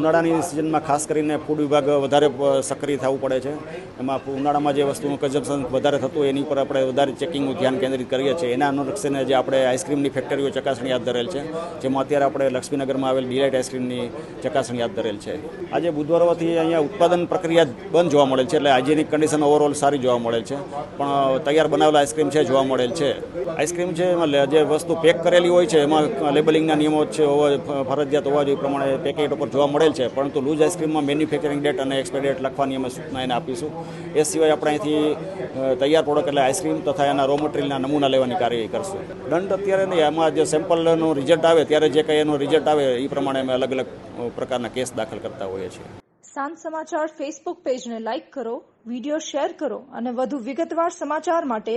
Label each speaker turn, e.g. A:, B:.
A: ઉનાળાની સિઝનમાં ખાસ કરીને ફૂડ વિભાગ વધારે સક્રિય થવું પડે છે. એમાં ઉનાળામાં જે વસ્તુનું કન્ઝમ્પશન વધારે થતું એની પર આપણે વધારે ચેકિંગનું ધ્યાન કેન્દ્રિત કરીએ છીએ. એના અનુલક્ષીને જે આપણે આઈસ્ક્રીમની ફેક્ટરીઓ ચકાસણી હાથ ધરેલ છે, જેમાં અત્યારે આપણે લક્ષ્મીનગરમાં આવેલ ડિલાઇટ આઈસ્ક્રીમની ચકાસણી હાથ ધરેલ છે. આજે બુધવાર હોવાથી અહીંયા ઉત્પાદન પ્રક્રિયા બંધ જોવા મળેલ છે, એટલે હાઇજેનિક કન્ડિશન ઓવરઓલ સારી જોવા મળેલ છે. પણ તૈયાર બનાવેલા આઈસ્ક્રીમ છે, જોવા મળેલ છે. આઈસ્ક્રીમ છે, એમાં જે વસ્તુ પેક કરેલી હોય છે, એમાં લેબલિંગના નિયમો છે ફરજિયાત હોવા જોઈએ પ્રમાણે પેકેટ ઉપર જોવા મળેલ છે, પરંતુ લૂઝ આઈસ્ક્રીમમાં મેન્યુફેક્ચરિંગ ડેટ અને એક્સપાયરી ડેટ લખવાની અમે સૂચના એને આપીશું. એ સિવાય આપણે અહીંથી તૈયાર પ્રોડક્ટ એટલે આઈસ્ક્રીમ તથા એના રો મટીરિયલના નમૂના લેવાની કાર્યવાહી કરશું. દંડ અત્યારે નહીં, એમાં જે સેમ્પલનું રિઝલ્ટ આવે, ત્યારે જે કંઈ એનું રિઝલ્ટ આવે એ પ્રમાણે અમે અલગ અલગ પ્રકારના કેસ દાખલ કરતા હોઈએ છીએ.
B: સાંજ સમાચાર ફેસબુક પેજને લાઇક કરો વીડિયો શેર કરો અને વધુ વિગતવાર સમાચાર માટે